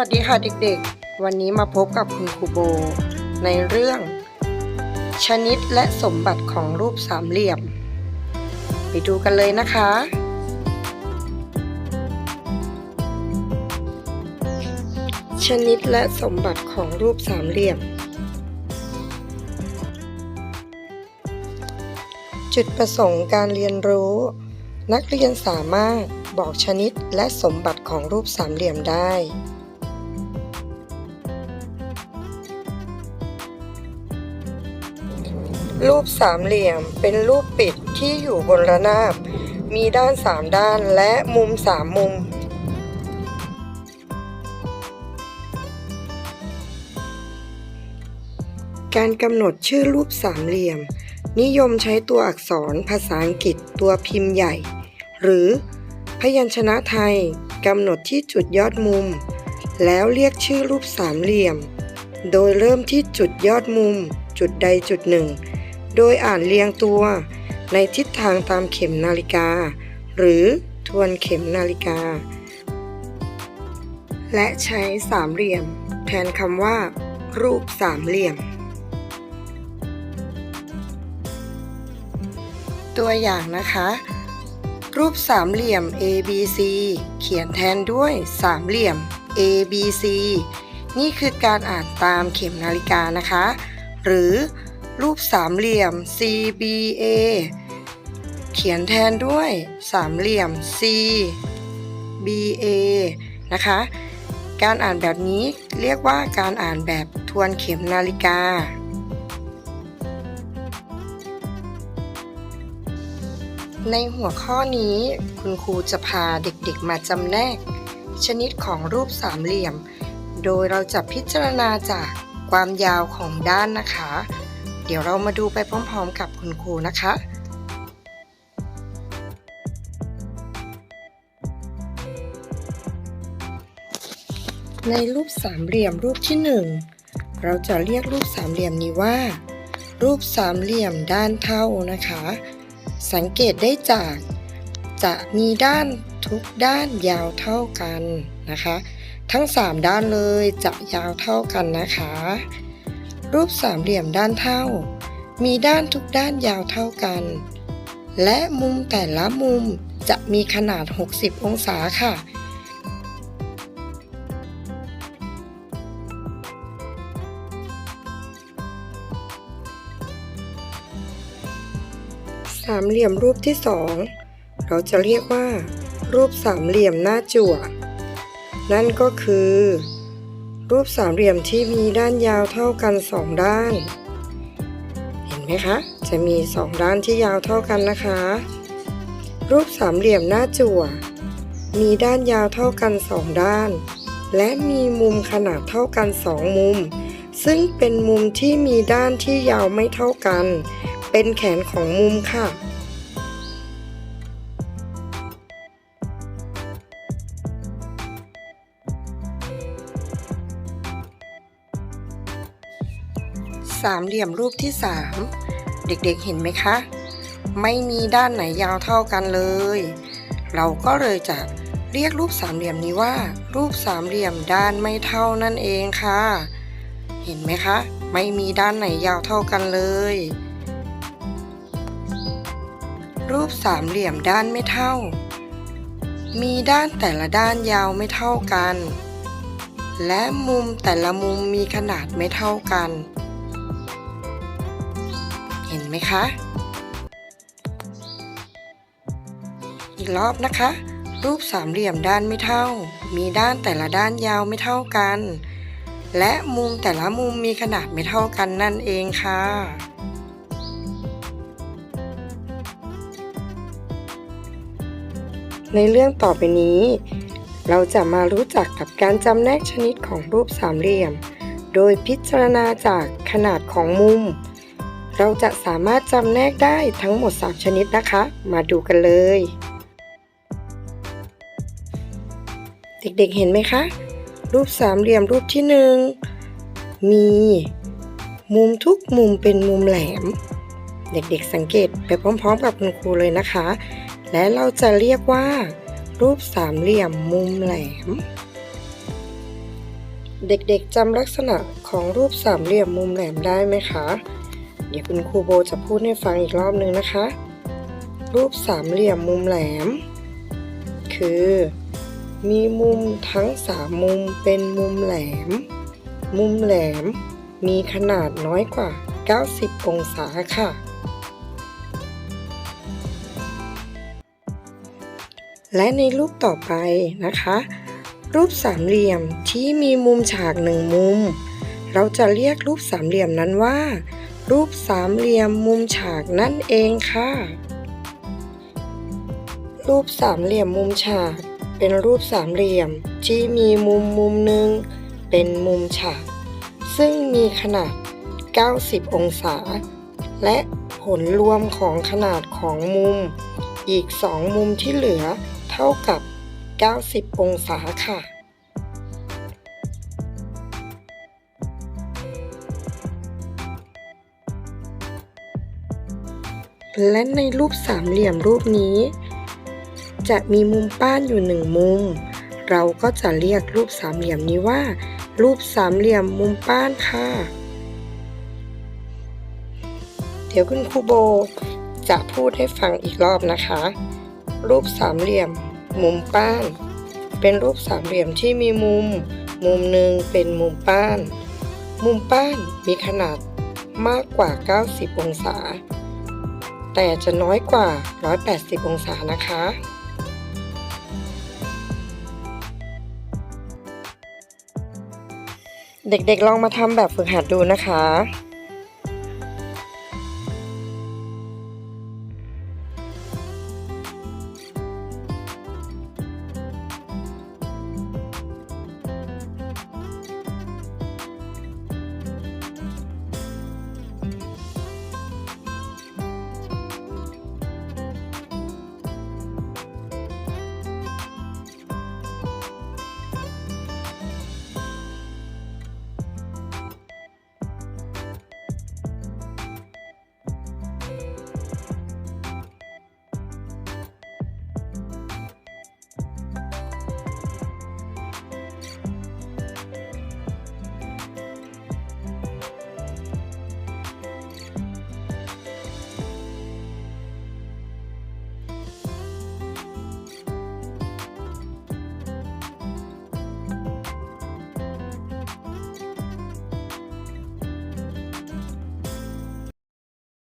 วัสดีค่ะเด็กๆ วันนี้มาพบกับคุณครูโบ ในเรื่อง ชนิดและสมบัติของรูปสามเหลี่ยม ไปดูกันเลยนะคะ ชนิดและสมบัติของรูปสามเหลี่ยม จุดประสงค์การเรียนรู้ นักเรียนสามารถบอกชนิดและสมบัติของรูปสามเหลี่ยมได้ รูปสามเหลี่ยมเป็นรูปปิดที่อยู่บนระนาบ มีด้านสามด้านและมุมสามมุม การกำหนดชื่อรูปสามเหลี่ยม นิยมใช้ตัวอักษรภาษาอังกฤษตัวพิมพ์ใหญ่ หรือพยัญชนะไทยกำหนดที่จุดยอดมุม แล้วเรียกชื่อรูปสามเหลี่ยม โดยเริ่มที่จุดยอดมุม จุดใดจุดหนึ่ง โดยอ่านเรียงตัวในทิศทางตามเข็มนาฬิกา หรือทวนเข็มนาฬิกา และใช้สามเหลี่ยม แทนคำว่า รูปสามเหลี่ยม ตัวอย่างนะคะ รูปสามเหลี่ยม ABC เขียนแทนด้วยสามเหลี่ยม ABC นี่คือการอ่านตามเข็มนาฬิกานะคะ หรือ รูปสามเหลี่ยม CBA เขียนแทนด้วยสามเหลี่ยม CBA นะคะ การอ่านแบบนี้เรียกว่าการอ่านแบบทวนเข็มนาฬิกา ในหัวข้อนี้คุณครูจะพาเด็กๆมาจำแนก ชนิดของรูปสามเหลี่ยม โดยเราจะพิจารณาจากความยาวของด้านนะคะ เดี๋ยวเรามาดูไปพร้อมๆกับคุณครูนะคะในรูปสามเหลี่ยมรูปที่หนึ่งเราจะเรียกรูปสามเหลี่ยมนี้ว่า รูปสามเหลี่ยมด้านเท่านะคะ สังเกตได้จาก จะมีด้านทุกด้านยาวเท่ากันนะคะ ทั้ง 3 ด้านเลยจะยาวเท่ากันนะคะ รูปสามเหลี่ยมด้านเท่า มีด้านทุกด้านยาวเท่ากัน และมุมแต่ละมุมจะมีขนาด 60 องศาค่ะ สามเหลี่ยมรูปที่สองเราจะเรียกว่า รูปสามเหลี่ยมหน้าจั่ว นั่นก็คือ รูปสามเหลี่ยมที่มีด้านยาวเท่ากันสองด้าน เห็นไหมคะ จะมีสองด้านที่ยาวเท่ากันนะคะ รูปสามเหลี่ยมหน้าจั่ว มีด้านยาวเท่ากันสองด้าน และมีมุมขนาดเท่ากันสองมุม ซึ่งเป็นมุมที่มีด้านที่ยาวไม่เท่ากัน เป็นแขนของมุมค่ะ สามเหลี่ยมรูปที่3เด็กๆเห็นไหมคะ ไม่มีด้านไหนยาวเท่ากันเลย เราก็เลยจะเรียกรูปสามเหลี่ยมนี้ว่า รูปสามเหลี่ยมด้านไม่เท่านั่นเองค่ะ เห็นไหมคะ ไม่มีด้านไหนยาวเท่ากันเลย รูปสามเหลี่ยมด้านไม่เท่า มีด้านแต่ละด้านยาวไม่เท่ากัน และมุมแต่ละมุมมีขนาดไม่เท่ากัน ไหมคะ อีกรอบนะคะ รูปสามเหลี่ยมด้านไม่เท่า มีด้านแต่ละด้านยาวไม่เท่ากัน และมุมแต่ละมุมมีขนาดไม่เท่ากันนั่นเองค่ะในเรื่องต่อไปนี้ เราจะมารู้จักกับการจำแนกชนิดของรูปสามเหลี่ยม โดยพิจารณาจากขนาดของมุม เราจะสามารถจำแนกได้ทั้งหมด 3 ชนิดนะคะ มาดูกันเลย เด็กๆเห็นไหมคะ รูปสามเหลี่ยมรูปที่หนึ่งมี มุมทุกมุมเป็นมุมแหลม เด็กๆสังเกตไปพร้อมๆ กับคุณครูเลยนะคะ และเราจะเรียกว่า รูปสามเหลี่ยมมุมแหลมเด็กๆจำลักษณะของรูปสามเหลี่ยมมุมแหลมได้ไหมคะ เดี๋ยวคุณครูโบจะพูดให้ฟังอีกรอบนึงนะคะ รูปสามเหลี่ยมมุมแหลม คือ มีมุมทั้งสามมุมเป็นมุมแหลม มุมแหลมมีขนาดน้อยกว่า 90 องศาค่ะ และในรูปต่อไปนะคะ รูปสามเหลี่ยมที่มีมุมฉากหนึ่งมุม เราจะเรียกรูปสามเหลี่ยมนั้นว่า รูปสามเหลี่ยมมุมฉากนั่นเองค่ะ รูปสามเหลี่ยมมุมฉาก เป็นรูปสามเหลี่ยมที่มีมุมมุมหนึ่งเป็นมุมฉาก ซึ่งมีขนาด 90 องศา และผลรวมของขนาดของมุม อีกสองมุมที่เหลือเท่ากับ 90 องศาค่ะ และในรูปสามเหลี่ยมรูปนี้ จะมีมุมป้านอยู่หนึ่งมุม เราก็จะเรียกรูปสามเหลี่ยมนี้ว่า รูปสามเหลี่ยมมุมป้านค่ะ เดี๋ยวคุณครูโบจะพูดให้ฟังอีกรอบนะคะ รูปสามเหลี่ยม มุมป้าน เป็นรูปสามเหลี่ยมที่มีมุม มุมหนึ่งเป็นมุมป้าน มุมป้านมีขนาดมากกว่า 90 องศา แต่จะน้อยกว่า 180 องศานะคะ เด็กๆลองมาทำแบบฝึกหัดดูนะคะ